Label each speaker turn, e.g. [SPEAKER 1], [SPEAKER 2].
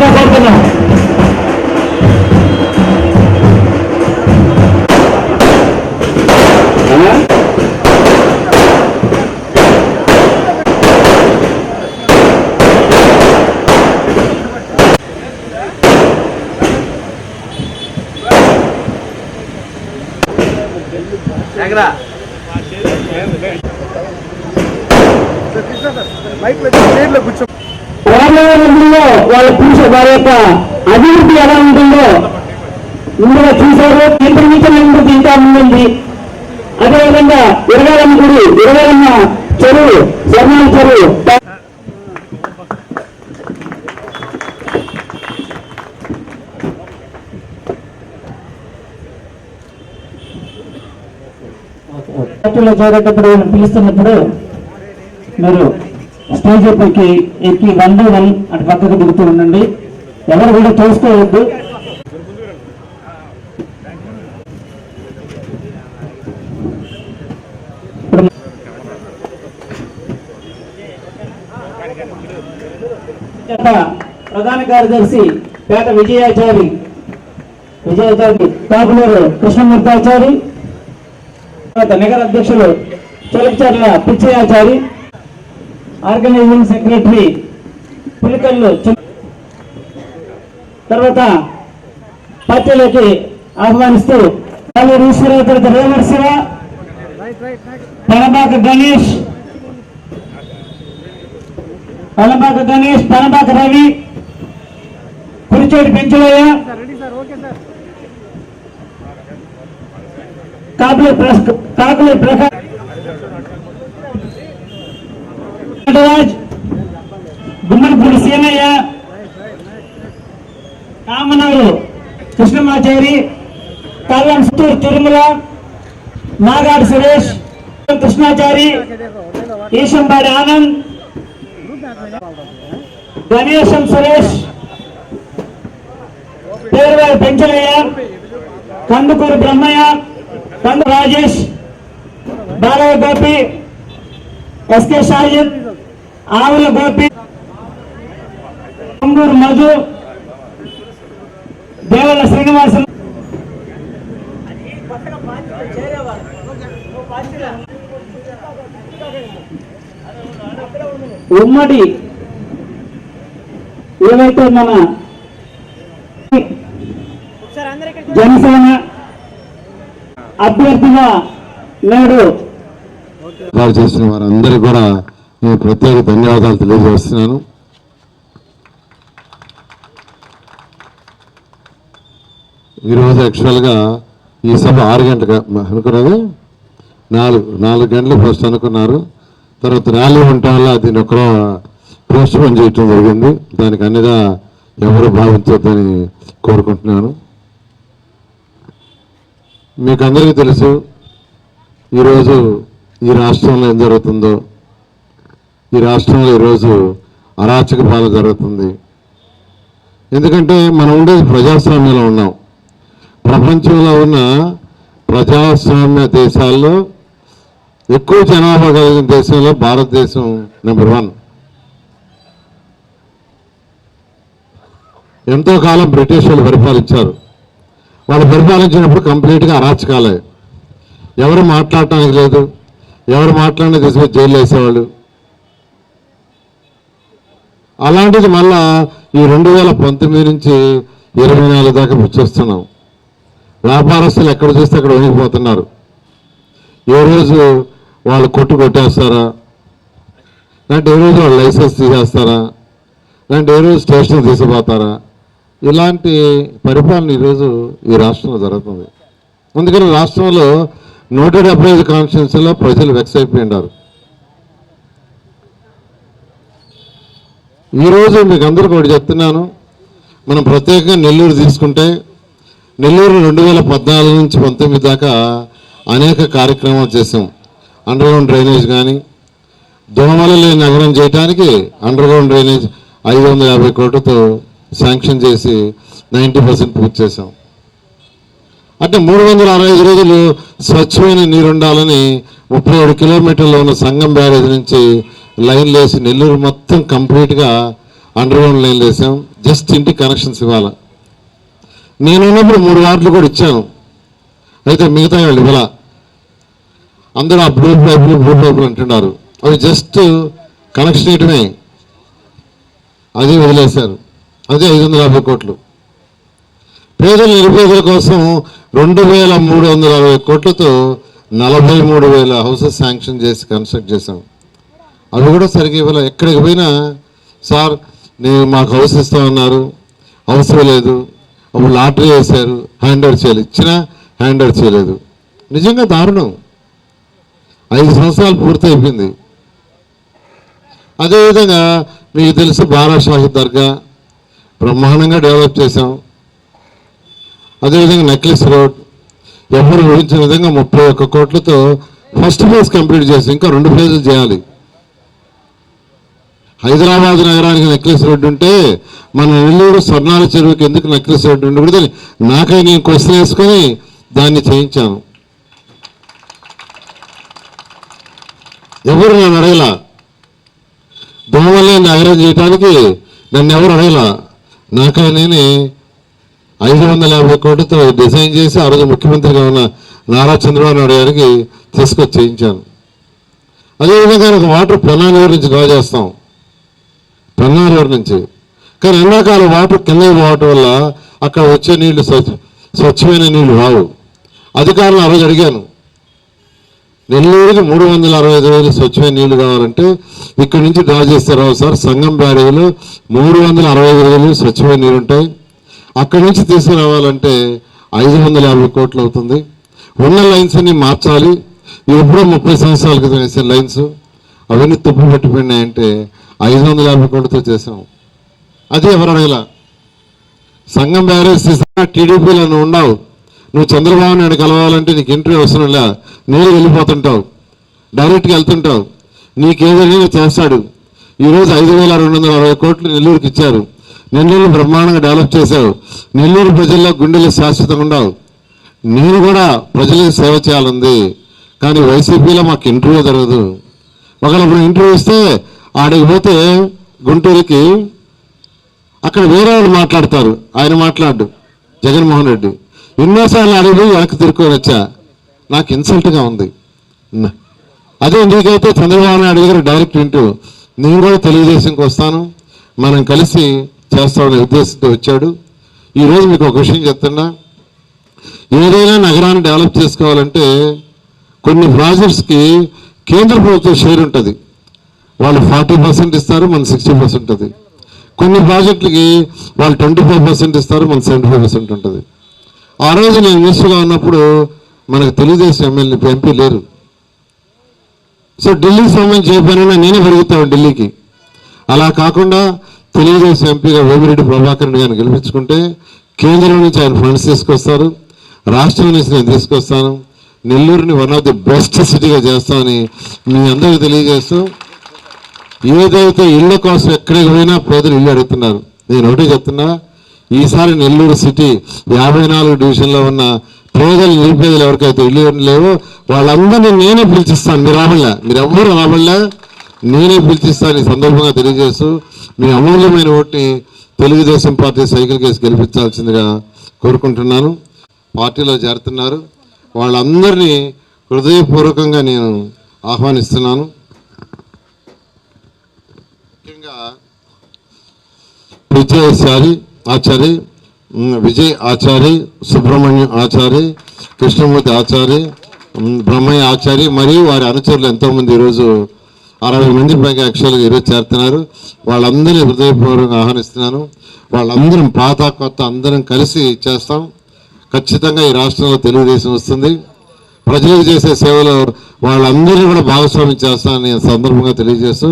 [SPEAKER 1] రావాల్సిందిగా కోరుతున్నాం రాబోయే వాళ్ళ పురుష వారి యొక్క అభివృద్ధి ఎలా ఉంటుందో ముందుగా చూశారు. ఇంటర్మీడియట్ అభివృద్ధి ఇంకా ముందుంది. అదేవిధంగా ఇరగాలమ్మ గుడి ఇరగాలమ్మ చెరువు స్వర్ణాల చెరువు. చేరేటప్పుడు పిలుస్తున్నప్పుడు మీరు స్టేజ్ పైకి ఎక్కి వన్ బై వన్ అటు పక్కకు దిగుతూ ఉండండి. ఎవరు కూడా తోసుకోవద్దు. ప్రధాన కార్యదర్శి పేట విజయాచారి విజయాచారి కాపులూరు కృష్ణమూర్తాచారి తర్వాత నగర అధ్యక్షులు చిలకచర్ల పిచ్చయాచారి ఆర్గనైజింగ్ సెక్రటరీ పులికల్లు తర్వాత పార్టీలోకి ఆహ్వానిస్తూ కాళూరు ఈశ్వరరావు తర్వాత రేవర్ శివ పనబాక గణేష్ పనబాక గణేష్ పనబాక రవి కురిచేటి పెంచులయ్య కాకులు కాకులు ప్రకాష్ నటరాజ్ గుమ్మడిపూడి సీనయ్య కామనూరు కృష్ణమాచారి కళ్యాణ్ సుత్తూరు తిరుమల నాగాడు సురేష్ కృష్ణాచారి ఈశంబాడి ఆనంద్ గణేశం సురేష్ పేరువారి పెంచలయ్య కందుకూరు బ్రహ్మయ్య కందు రాజేష్ బాలయ్య గోపి ఎస్కే షాహిద్ ఆవుల గోపి కొంగూరు మధు దేవల శ్రీనివాసం ఉమ్మడి ఏవైతే మన జనసేన అభ్యర్థిగా నేడు
[SPEAKER 2] చేసిన వారందరూ కూడా నేను ప్రత్యేక ధన్యవాదాలు తెలియజేస్తున్నాను. ఈరోజు యాక్చువల్గా ఈ సభ ఆరు గంటలకు అనుకున్నది నాలుగు నాలుగు గంటలు ఫస్ట్ అనుకున్నారు. తర్వాత ర్యాలీ ఉండటం వల్ల దీన్ని ఒక పోస్ట్ పోన్ చేయటం జరిగింది. దానికి అన్నిగా ఎవరు భావించొద్దని కోరుకుంటున్నాను. మీకు అందరికీ తెలుసు ఈరోజు ఈ రాష్ట్రంలో ఏం జరుగుతుందో. ఈ రాష్ట్రంలో ఈరోజు అరాచక పాలన జరుగుతుంది. ఎందుకంటే మనం ఉండేది ప్రజాస్వామ్యంలో ఉన్నాం. ప్రపంచంలో ఉన్న ప్రజాస్వామ్య దేశాల్లో ఎక్కువ జనాభా కలిగిన దేశంలో భారతదేశం నెంబర్ వన్. ఎంతో కాలం బ్రిటిష్ వాళ్ళు పరిపాలించారు. వాళ్ళు పరిపాలించినప్పుడు కంప్లీట్గా అరాచకాలే. ఎవరు మాట్లాడటానికి లేదు. ఎవరు మాట్లాడినా తీసుకొని జైలు వేసేవాళ్ళు. అలాంటిది మళ్ళా ఈ రెండు వేల పంతొమ్మిది నుంచి ఇరవై నాలుగు దాకా చూస్తున్నాం. వ్యాపారస్తులు ఎక్కడ చూస్తే అక్కడ వణికిపోతున్నారు. ఏ రోజు వాళ్ళు కొట్టు కొట్టేస్తారా? లేదంటే ఏ రోజు వాళ్ళు లైసెన్స్ తీసేస్తారా? లేదంటే ఏ రోజు స్టేషన్ తీసిపోతారా ఇలాంటి పరిపాలన ఈరోజు ఈ రాష్ట్రంలో జరుగుతుంది. అందుకని రాష్ట్రంలో నూట డెబ్బై ఐదు కాన్స్టిట్యున్సీలో ప్రజలు వెక్స్ అయిపోయి ఈరోజు మీకు అందరికీ ఒకటి చెప్తున్నాను. మనం ప్రత్యేకంగా నెల్లూరు తీసుకుంటే నెల్లూరు రెండు వేల పద్నాలుగు నుంచి పంతొమ్మిది దాకా అనేక కార్యక్రమాలు చేసాం అండర్గ్రౌండ్ డ్రైనేజ్ కానీ దోమల లేని నగరం చేయడానికి అండర్గ్రౌండ్ డ్రైనేజ్ ఐదు వందల యాభై కోట్లతో శాంక్షన్ చేసి నైంటీ పర్సెంట్ పూర్తి చేసాం అంటే మూడు వందల అరవై ఐదు రోజులు స్వచ్ఛమైన నీరు ఉండాలని ముప్పై ఏడు కిలోమీటర్లో ఉన్న సంగం బ్యారేజ్ నుంచి లైన్లు వేసి నెల్లూరు మొత్తం కంప్లీట్గా అండర్గ్రౌండ్ లైన్లు వేసాం. జస్ట్ ఇంటికి కనెక్షన్స్ ఇవ్వాలి. నేను ఉన్నప్పుడు మూడు వార్డులు కూడా ఇచ్చాను. అయితే మిగతా వాళ్ళు ఇవ్వాల. అందరూ ఆ బ్లూ పైపులు బ్లూ పైపులు అంటున్నారు. అవి జస్ట్ కనెక్షన్ ఇయటమే అది వదిలేశారు. అదే ఐదు వందల యాభై కోట్లు. పేదల నిరుపేదల కోసం రెండు వేల మూడు వందల అరవై కోట్లతో నలభై మూడు వేల హౌసెస్ శాంక్షన్ చేసి కన్స్ట్రక్ట్ చేశాం. అవి కూడా సరిగ్గా ఇవ్వాలి. ఎక్కడికి పోయినా సార్ నేను మాకు హౌస్ ఇస్తామన్నారు. అవసరం లేదు. అప్పుడు లాటరీ వేశారు. హ్యాండ్ ఓవర్ చేయాలి ఇచ్చినా హ్యాండ్ ఓవర్ చేయలేదు. నిజంగా దారుణం. ఐదు సంవత్సరాలు పూర్తయిపోయింది. అదేవిధంగా మీకు తెలుసు బారా షాహిద్ దర్గా. బ్రహ్మాండంగా డెవలప్ చేశాం. అదేవిధంగా నెక్లెస్ రోడ్. ఎవరు ఊహించిన విధంగా ముప్పై ఒక్క కోట్లతో ఫస్ట్ ఫేజ్ కంప్లీట్ చేసి ఇంకా రెండు ఫేజులు చేయాలి. హైదరాబాద్ నగరానికి నెక్లెస్ రోడ్డు ఉంటే మన నెల్లూరు స్వర్ణాల చెరువుకి ఎందుకు నెక్లెస్ రోడ్డు ఉండకూడదు నాకై నేను క్వశ్చన్ వేసుకొని దాన్ని చేయించాను. ఎవరు నన్ను అడగలా? దోమలే నగరం చేయడానికి నన్ను ఎవరు అడగలా? నాకై నేనే ఐదు వందల యాభై కోట్లతో డిజైన్ చేసి ఆ రోజు ముఖ్యమంత్రిగా ఉన్న నారా చంద్రబాబు నాయుడు గారికి తీసుకొచ్చి చేయించాను. అదేవిధంగా ఒక వాటర్ ప్రణాళిక గురించి గా చేస్తాం పెన్నానూరు నుంచి. కానీ ఎండాకాలం వాటర్ కింద పోవటం వల్ల అక్కడ వచ్చే నీళ్ళు స్వచ్ఛ స్వచ్ఛమైన నీళ్ళు రావు. అధికారులు ఆ రోజు అడిగాను. నెల్లూరుకి మూడు వందల అరవై ఐదు వేలు స్వచ్ఛమైన నీళ్ళు కావాలంటే ఇక్కడ నుంచి డ్రా చేస్తే సార్. సంగం బ్యారేజ్లో మూడు వందల అరవై ఐదు వేలు స్వచ్ఛమైన నీళ్ళు ఉంటాయి. అక్కడి నుంచి తీసుకురావాలంటే ఐదు వందల యాభై కోట్లు అవుతుంది. ఉన్న లైన్స్ అన్ని మార్చాలి. ఎప్పుడో ముప్పై సంవత్సరాల క్రితం వేసే లైన్స్. అవన్నీ తుప్పు పెట్టిపోయినాయంటే ఐదు వందల యాభై కోట్లతో చేసాం అదే ఎవరు అడగల సంఘం బ్యారేజ్ తీసినా టీడీపీలో నువ్వు ఉండవు. నువ్వు చంద్రబాబు నాయుడు కలవాలంటే నీకు ఇంటర్వ్యూ అవసరం లే నేను వెళ్ళిపోతుంటావు. డైరెక్ట్గా వెళ్తుంటావు. నీకేదైనా చేస్తాడు. ఈరోజు ఐదు వేల రెండు వందల అరవై కోట్లు నెల్లూరుకి ఇచ్చారు. నెల్లూరు బ్రహ్మాండంగా డెవలప్ చేశావు. నెల్లూరు ప్రజల్లో గుండెలు శాశ్వతంగా ఉండవు. నేను కూడా ప్రజలకు సేవ చేయాలంది. కానీ వైసీపీలో మాకు ఇంటర్వ్యూ జరగదు. ఒకవేళ ఇప్పుడు ఇంటర్వ్యూ ఇస్తే ఆడికి పోతే గుంటూరుకి అక్కడ వేరే వాళ్ళు మాట్లాడతారు. ఆయన మాట్లాడు జగన్మోహన్ రెడ్డి. ఎన్నోసార్లు అడిగి వెనక్కి తిరుక్కొని వచ్చా. నాకు ఇన్సల్ట్గా ఉంది. అదే నీకైతే చంద్రబాబు నాయుడు దగ్గర డైరెక్ట్ వింటూ నేను కూడా తెలుగుదేశంకి వస్తాను. మనం కలిసి చేస్తామనే ఉద్దేశంతో వచ్చాడు. ఈరోజు మీకు ఒక విషయం చెప్తున్నా. ఏదైనా నగరాన్ని డెవలప్ చేసుకోవాలంటే కొన్ని ప్రాజెక్ట్స్కి కేంద్ర ప్రభుత్వం షేర్ ఉంటుంది. వాళ్ళు ఫార్టీ పర్సెంట్ ఇస్తారు మన సిక్స్టీ పర్సెంట్ ఉంటుంది. కొన్ని ప్రాజెక్టులకి వాళ్ళు ట్వంటీ ఫైవ్ పర్సెంట్ ఇస్తారు మన సెవెంటీ ఫైవ్ పర్సెంట్ ఉంటుంది. ఆ రోజు నేను మినిస్టర్గా ఉన్నప్పుడు మనకు తెలుగుదేశం ఎమ్మెల్యే ఎంపీ లేరు. సో ఢిల్లీకి సంబంధించి ఏ పనైనా నేనే పెరుగుతాను ఢిల్లీకి. అలా కాకుండా తెలుగుదేశం ఎంపీగా వేమిరెడ్డి ప్రభాకర్ రెడ్డి గారిని గెలిపించుకుంటే కేంద్రం నుంచి ఆయన ఫండ్స్ తీసుకొస్తారు రాష్ట్రం నుంచి నేను తీసుకొస్తాను నెల్లూరుని వన్ ఆఫ్ ది బెస్ట్ సిటీగా చేస్తామని మీ అందరికీ తెలియజేస్తూ ఏదైతే ఇళ్ళ కోసం ఎక్కడికి పోయినా ప్రజలు ఇల్లు అడుగుతున్నారు. నేను ఒకటి చెప్తున్నా ఈసారి నెల్లూరు సిటీ యాభై నాలుగు డివిజన్లో ఉన్న పేదలు నిరుపేదలు ఎవరికైతే ఇల్లు లేవో వాళ్ళందరినీ నేనే పిలిచిస్తాను. మీరు రాబడలే. మీరు ఎవ్వరు రాబడలే. నేనే పిలిచిస్తాను ఈ సందర్భంగా తెలియజేస్తూ మీ అమూల్యమైన ఓటుని తెలుగుదేశం పార్టీ సైకిల్ కేసు గెలిపించాల్సిందిగా కోరుకుంటున్నాను. పార్టీలో చేరుతున్నారు. వాళ్ళందరినీ హృదయపూర్వకంగా నేను ఆహ్వానిస్తున్నాను. విజయసారి ఆచారి విజయ్ ఆచారి సుబ్రహ్మణ్యం ఆచారి కృష్ణమూర్తి ఆచారి బ్రహ్మయ్య ఆచారి మరియు వారి అనుచరులు ఎంతోమంది ఈరోజు అరవై మంది పైగా యాక్చువల్గా ఈరోజు చేరుతున్నారు. వాళ్ళందరినీ హృదయపూర్వకంగా ఆహ్వానిస్తున్నాను. వాళ్ళందరం పాత కొత్త అందరం కలిసి చేస్తాం. ఖచ్చితంగా ఈ రాష్ట్రంలో తెలుగుదేశం వస్తుంది. ప్రజలకు చేసే సేవలో వాళ్ళందరినీ కూడా భాగస్వామ్యం చేస్తానని సందర్భంగా తెలియజేస్తూ